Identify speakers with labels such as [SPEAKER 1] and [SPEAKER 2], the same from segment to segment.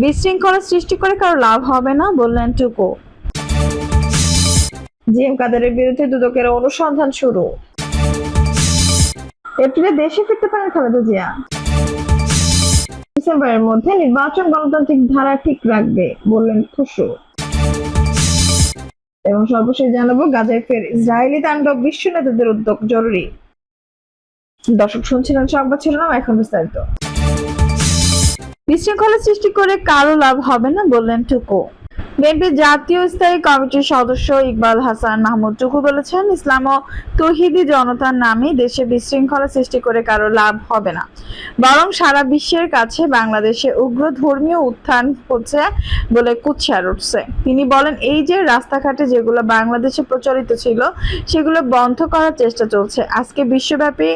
[SPEAKER 1] বিশৃঙ্খলা সৃষ্টি করে কারও লাভ হবে না, বললেন টুকু। জিএম কাদেরের বিরুদ্ধে দুদকের অনুসন্ধান শুরু। এপ্রিলে দেশে ফিরতে পারেন খালেদা জিয়া। ডিসেম্বরের মধ্যে নির্বাচন গণতান্ত্রিক ধারা ঠিক রাখবে, বললেন খুশু এবং সর্বশেষ জানাব, গাজায় ফের ইসরায়েলি তাণ্ডব, বিশ্ব নেতাদের উদ্যোগ জরুরি। দর্শক শুনছিলেন সংবাদ শিরোনাম, এখন বিস্তারিত। বিশৃঙ্খলা সৃষ্টি করে কারও লাভ হবে না বললেন টুকু। বিএনপির জাতীয় স্থায়ী কমিটির সদস্য ইকবাল হাসান মাহমুদ টুকু বলেছেন, ইসলাম ও তহিদি জনতার নামে দেশে বিশৃঙ্খলা সৃষ্টি করে কারও লাভ হবে না। বরং সারা বিশ্বের কাছে বাংলাদেশে উগ্র ধর্মীয় উত্থান হচ্ছে বলে কুৎসার উঠছে। তিনি বলেন, এই যে রাস্তাঘাটে যেগুলো বাংলাদেশে প্রচলিত ছিল, সেগুলো বন্ধ করার চেষ্টা চলছে। আজকে বিশ্বব্যাপী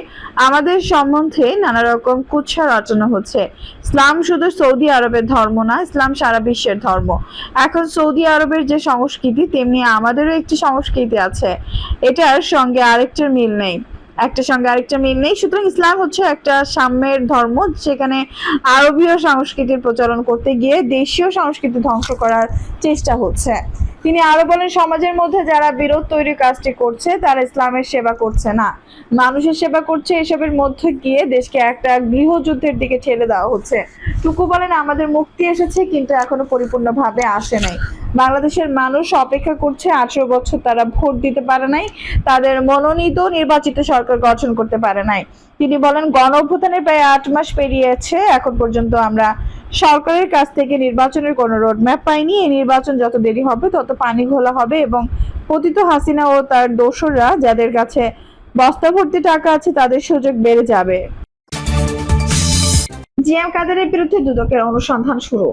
[SPEAKER 1] আমাদের সম্বন্ধে নানা রকম কুৎসা রচনা হচ্ছে। ইসলাম শুধু সৌদি আরবের ধর্ম না, ইসলাম সারা বিশ্বের ধর্ম। এখন সৌদি আরবের যে সংস্কৃতি, তেমনি আমাদেরও একটি সংস্কৃতি আছে। এটার সঙ্গে আরেকটার মিল নেই। একটার সঙ্গে আরেকটা মিল নেই। সুতরাং ইসলাম হচ্ছে একটা সাম্যের ধর্ম সেখানে আরবীয় সংস্কৃতির প্রচলন করতে গিয়ে দেশীয় সংস্কৃতি ধ্বংস করার চেষ্টা হচ্ছে। তিনি আরও বলেন, সমাজের মধ্যে যারা বিরোধ তৈরির কাজটি করছে, তারা ইসলামের সেবা করছে না। মানুষের সেবা করছে, এসবের মধ্যে গিয়ে দেশকে একটা গৃহযুদ্ধের দিকে ঠেলে দেওয়া হচ্ছে। টুকু বলেন, আমাদের মুক্তি এসেছে, কিন্তু এখনও পরিপূর্ণভাবে আসে নাই। বাংলাদেশের মানুষ অপেক্ষা করছে, আঠারো বছর তারা ভোট দিতে পারে নাই, তাদের মনোনীত নির্বাচিত সরকার গঠন করতে পারে নাই। তিনি বলেন গণ অভ্যুত্থানের প্রায় আট মাস পেরিয়েছে, এখন পর্যন্ত আমরা সরকারের কাছ থেকে নির্বাচনের কোনো রোডম্যাপ পাইনি এই নির্বাচন যত দেরি হবে, তত পানি ঘোলা হবে এবং পতিত হাসিনা ও তার দোসররা যাদের কাছে বস্তা ভর্তি টাকা আছে, তাদের সুযোগ বেড়ে যাবে। জিএম কাদেরের বিরুদ্ধে দুদকের অনুসন্ধান শুরু।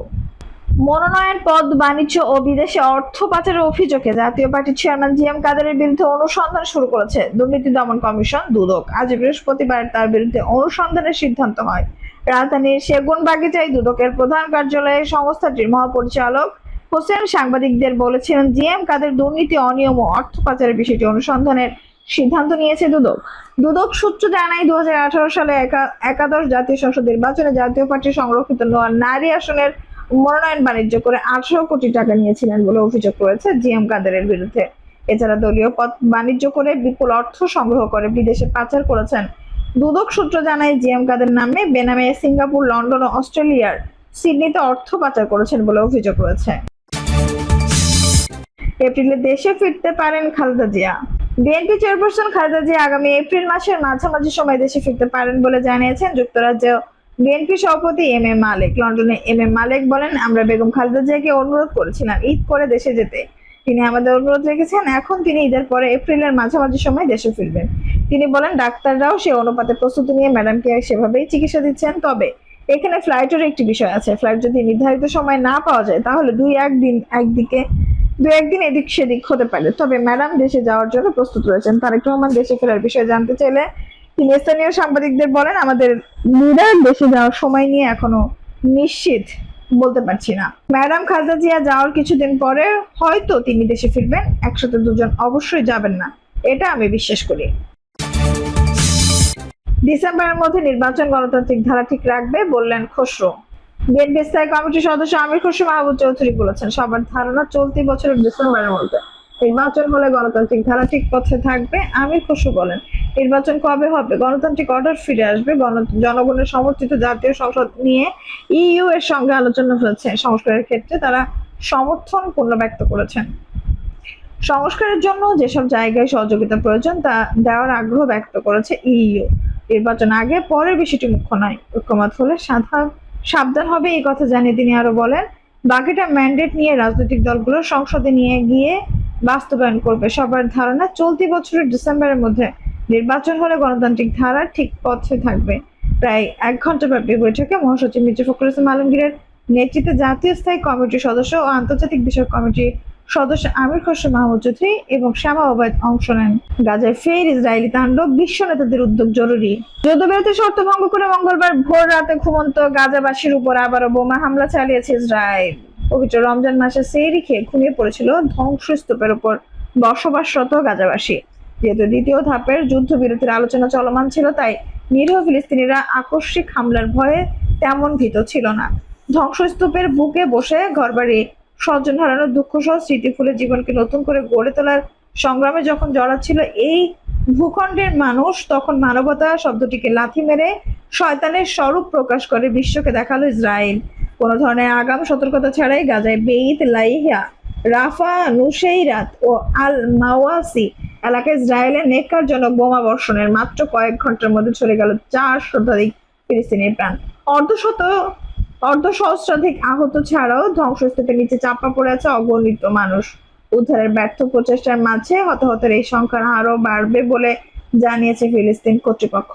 [SPEAKER 1] মনোনয়ন পদ, বাণিজ্য ও বিদেশে অর্থ পাচারের অভিযোগে জাতীয় পার্টির চেয়ারম্যান জিএম কাদেরের বিরুদ্ধে অনুসন্ধান শুরু করেছে দুর্নীতি দমন কমিশন দুদক। আজ বৃহস্পতিবার তার বিরুদ্ধে অনুসন্ধানের সিদ্ধান্ত হয়। রাজধানীর সেগুন বাগিচায় দুদকের প্রধান কার্যালয়ে সংস্থাটির মহাপরিচালক হোসেন সাংবাদিকদের বলেছিলেন জি এম কাদের দুর্নীতি, অনিয়ম ও অর্থ পাচারের বিষয়টি অনুসন্ধানের সিদ্ধান্ত নিয়েছে দুদক। দুদক সূত্র জানায় দু সালে একা- একাদশ জাতীয় সংসদ নির্বাচনে জাতীয় পার্টি সংরক্ষিত নারী আসনের মনোনয়ন বাণিজ্য করে আঠারো কোটি টাকা নিয়েছিলেন বলে অভিযোগ রয়েছে জিএম কাদেরের বিরুদ্ধে। এছাড়া দলীয় পথ বাণিজ্য করে বিপুল অর্থ সংগ্রহ করে বিদেশে পাচার করেছেন দুদক সূত্র জানায়, জিএম কাদের নামে বেনামে সিঙ্গাপুর, লন্ডন ও অস্ট্রেলিয়ার সিডনিতে অর্থ পাচার করেছেন বলে অভিযোগ রয়েছে। এপ্রিলে দেশে ফিরতে পারেন খালেদা জিয়া। বিএনপি চেয়ারপারসন খালেদা জিয়া আগামী এপ্রিল মাসের মাঝামাঝি সময় দেশে ফিরতে পারেন বলে জানিয়েছেন যুক্তরাজ্য বিএনপি সভাপতি এম এ মালিক। লন্ডনে এম এ মালিক বলেন, আমরা বেগম খালেদা জিয়াকে অনুরোধ করেছিলাম ঈদ করে দেশে যেতে। তিনি আমাদের অনুরোধ রেখেছেন, এখন তিনি ঈদের পরে এপ্রিলের মাঝামাঝি সময় দেশে ফিরবেন। তিনি বলেন, ডাক্তাররাও সে অনুপাতে প্রস্তুতি নিয়ে ম্যাডামকে সেভাবেই চিকিৎসা দিচ্ছেন। তবে এখানে ফ্লাইটের একটি বিষয় আছে। ফ্লাইট যদি নির্ধারিত সময় না পাওয়া যায়, তাহলে দুই একদিন, একদিকে দু একদিন এদিক সেদিক হতে পারে। তবে ম্যাডাম দেশে যাওয়ার জন্য প্রস্তুত রয়েছেন। তারেক রহমান দেশে ফেরার বিষয়ে জানতে চাইলে তিনি স্থানীয় সাংবাদিকদের বলেন, আমাদের লিডার দেশে যাওয়ার সময় নিয়ে এখনও নিশ্চিত বলতে পারছি না। ম্যাডাম খালেদা জিয়া যাওয়ার কিছুদিন পরে হয়তো তিনি দেশে ফিরবেন, একসাথে দুজন অবশ্যই যাবেন না, এটা আমি বিশ্বাস করি। ডিসেম্বরের মধ্যে নির্বাচন গণতান্ত্রিক ধারা ঠিক রাখবে বললেন খসরু। বিএনপি স্থায়ী কমিটির সদস্য আমির খসরু মাহবুব চৌধুরী বলেছেন, সবার ধারণা চলতি বছরের ডিসেম্বরের মধ্যে। নির্বাচন হলে গণতান্ত্রিক ধারা ঠিক পথে থাকবে, আমির খসরু বলেন। নির্বাচন কবে হবে? গণতান্ত্রিক অর্ডার ফিরে আসবে। জনগণের সমর্থিত জাতীয় সংসদ নিয়ে ইইউ এর সঙ্গে আলোচনা হয়েছে। সংস্কারের ক্ষেত্রে তারা সমর্থন পূর্ণ ব্যক্ত করেছেন। সংস্কারের জন্য যেসব জায়গায় সহযোগিতা প্রয়োজন, তা দেওয়ার আগ্রহ ব্যক্ত করেছে ইইউ নির্বাচন আগে, পরের বিষয়টি মুখ্য নয়। ঐক্যমত হলে সাধা সাবধান হবে এই কথা জানিয়ে তিনি আরও বলেন। বাকিটা ম্যান্ডেট নিয়ে রাজনৈতিক দলগুলো সংসদে নিয়ে গিয়ে বাস্তবায়ন করবে। সবার ধারণা চলতি বছরের ডিসেম্বরের মধ্যে নির্বাচন হলে গণতান্ত্রিক ধারা ঠিক পথে থাকবে। প্রায় এক ঘণ্টা ব্যাপী বৈঠকে মহাসচিব মির্জা ফখরুল ইসলাম আলমগীরের নেতৃত্বে জাতীয় স্থায়ী কমিটির সদস্য ও আন্তর্জাতিক বিষয়ক কমিটির সদস্য আমির খসরু মাহমুদ চৌধুরী এবং শ্যামা ওবায়দ অংশ নেন। গাজায় ফের ইসরায়েলি তাণ্ডব, বিশ্ব নেতাদের উদ্যোগ জরুরি। যুদ্ধবিরতির শর্ত ভঙ্গ করে মঙ্গলবার ভোর রাতে ঘুমন্ত গাজাবাসীর উপর আবারও বোমা হামলা চালিয়েছে ইসরায়েল। পবিত্র রমজান মাসে সেরি খেয়ে ঘুমিয়ে পড়েছিল ধ্বংসস্তূপের উপর। বসবাসরত গাজাবাসী। যেহেতু দ্বিতীয় ধাপের যুদ্ধবিরতির আলোচনা চলমান ছিল, তাই নিরীহ ফিলিস্তিনিরা আকস্মিক হামলার ভয়ে তেমন ভীত ছিল না। ধ্বংসস্তূপের বুকে বসে ঘরবাড়ি স্বজন হারানোর দুঃখ সহ স্মৃতি ফুলে জীবনকে নতুন করে গড়ে তোলার সংগ্রামে যখন জড়াচ্ছিল এই ভূখণ্ডের মানুষ, তখন মানবতা শব্দটিকে লাথি মেরে শয়তানের স্বরূপ প্রকাশ করে বিশ্বকে দেখাল ইসরায়েল। কোনো ধরনের আগাম সতর্কতা ছাড়াই গাজায় বেইত লাইহা, রাফা, নুসেইরাত ও আল মাওয়াসি এলাকায় ইসরায়েলের নেককারজনক বোমা বর্ষণের মাত্র কয়েক ঘণ্টার মধ্যে চলে গেল চার শতাধিক ফিলিস্তিনের প্রাণ। অর্ধশত অর্ধ সহস্রাধিক আহত ছাড়াও ধ্বংসস্তূপের নিচে চাপা পড়ে আছে অগণিত মানুষ। উদ্ধারের ব্যর্থ প্রচেষ্টার মাঝে হতাহতের এই সংখ্যা আরও বাড়বে বলে জানিয়েছে ফিলিস্তিন কর্তৃপক্ষ।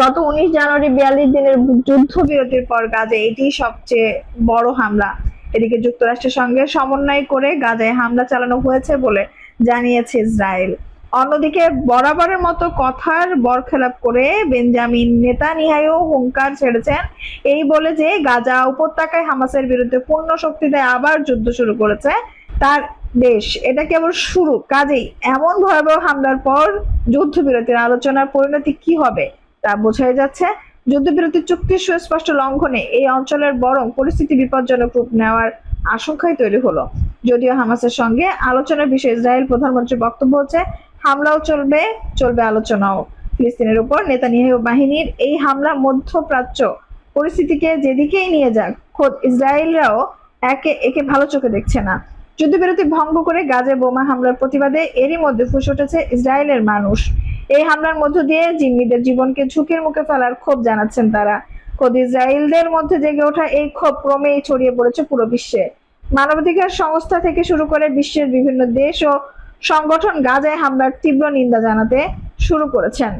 [SPEAKER 1] গত উনিশ জানুয়ারি বিয়াল্লিশ দিনের যুদ্ধবিরতির পর গাজে এটি সবচেয়ে বড় হামলা। এদিকে যুক্তরাষ্ট্রের সঙ্গে সমন্বয় করে গাজায় হামলা চালানো হয়েছে বলে জানিয়েছে ইসরায়েল। অন্যদিকে বরাবরের মতো কথার বরখেলাপ করে বেঞ্জামিন নেতানিয়াহু হুঙ্কার ছেড়েছেন। এই বলে যে গাজা উপত্যকায় হামাসের বিরুদ্ধে পূর্ণ শক্তিতে আবার যুদ্ধ শুরু করেছে তার দেশ। এটা কেবল শুরু, কাজেই এমন ভয়াবহ হামলার পর যুদ্ধবিরতির আলোচনার পরিণতি কি হবে? তা বোঝাই যাচ্ছে, যুদ্ধবিরতি চুক্তির সুস্পষ্ট লঙ্ঘনে এই অঞ্চলের বরং পরিস্থিতি বিপজ্জনক রূপ নেওয়ার আশঙ্কাই তৈরি হলো। যদিও হামাসের সঙ্গে আলোচনার বিষয়ে ইসরায়েল প্রধানমন্ত্রীর বক্তব্য হচ্ছে, হামলাও চলবে চলবে আলোচনাও। ফিলিস্তিনের উপর নেতানিয়াহু বাহিনীর এই হামলা মধ্যপ্রাচ্য পরিস্থিতিকে যেদিকেই নিয়ে যাক, খোদ ইসরায়েলরাও একে একে ভালো চোখে দেখছে না। যুদ্ধবিরতি ভঙ্গ করে গাজে বোমা হামলার প্রতিবাদে এরই মধ্যে ফুসে উঠেছে ইসরায়েলের মানুষ। এই হামলার মধ্য দিয়ে জিম্মিদের জীবনকে ঝুঁকির মুখে ফেলার ক্ষোভ জানাচ্ছেন তারা। খোদ ইসরায়েলদের মধ্যে জেগে ওঠা এই ক্ষোভ ক্রমেই ছড়িয়ে পড়েছে পুরো বিশ্বে। মানবাধিকার সংস্থা থেকে শুরু করে বিশ্বের বিভিন্ন দেশ ও সংগঠন গাজায় হামলার তীব্র নিন্দা জানাতে শুরু করেছেন।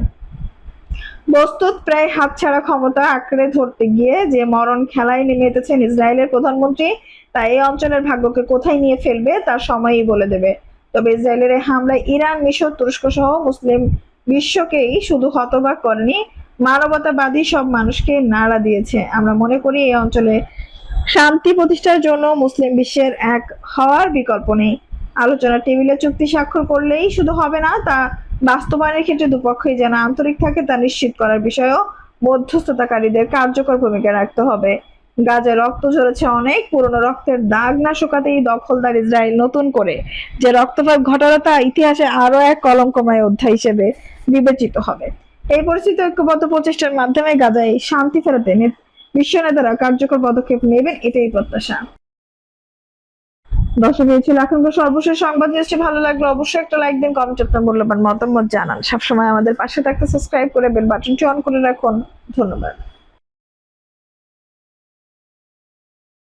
[SPEAKER 1] বস্তুত প্রায় হাতছাড়া ক্ষমতা আঁকড়ে ধরতে গিয়ে যে মরণ খেলায় নেমে এসেছেন ইসরায়েলের প্রধানমন্ত্রী, তা এই অঞ্চলের ভাগ্যকে কোথায় নিয়ে ফেলবে তার সময়ই বলে দেবে। তবে ইসরায়েলের হামলায় ইরান, মিশর তুরস্ক সহ মুসলিম বিশ্বকেই শুধু হতবাক করেনি, মানবতাবাদী সব মানুষকে নাড়া দিয়েছে। আমরা মনে করি এই অঞ্চলে শান্তি প্রতিষ্ঠার জন্য মুসলিম বিশ্বের এক হওয়ার বিকল্প নেই। আলোচনা টেবিলে চুক্তি স্বাক্ষর করলেই শুধু হবে না, তা বাস্তবায়নের ক্ষেত্রে দুপক্ষই যেন আন্তরিক থাকে তা নিশ্চিত করার বিষয়েও মধ্যস্থতাকারীদের কার্যকর ভূমিকা রাখতে হবে। গাজে রক্ত ঝরেছে অনেক, পুরনো রক্তের দাগ না শুকাতেই দখলদার ইসরায়েল নতুন করে। যে রক্তপাত ঘটালো তা ইতিহাসে আরও এক কলঙ্কময় অধ্যায় হিসেবে বিবেচিত হবে। এই পরিস্থিতি ঐক্যবদ্ধ প্রচেষ্টার মাধ্যমে গাজায় শান্তি ফেরাতে বিশ্ব নেতারা কার্যকর পদক্ষেপ নেবেন এটাই প্রত্যাশা। দর্শক, এই ছিল এখনকার সর্বশেষ সংবাদ। নিউজটি ভালো লাগল, অবশ্যই একটা লাইক দিন কমেন্ট আপনার মূল্যবান মতামত জানান। সবসময় আমাদের পাশে থাকতে সাবস্ক্রাইব করে বেল বাটনটি অন করে রাখুন। ধন্যবাদ।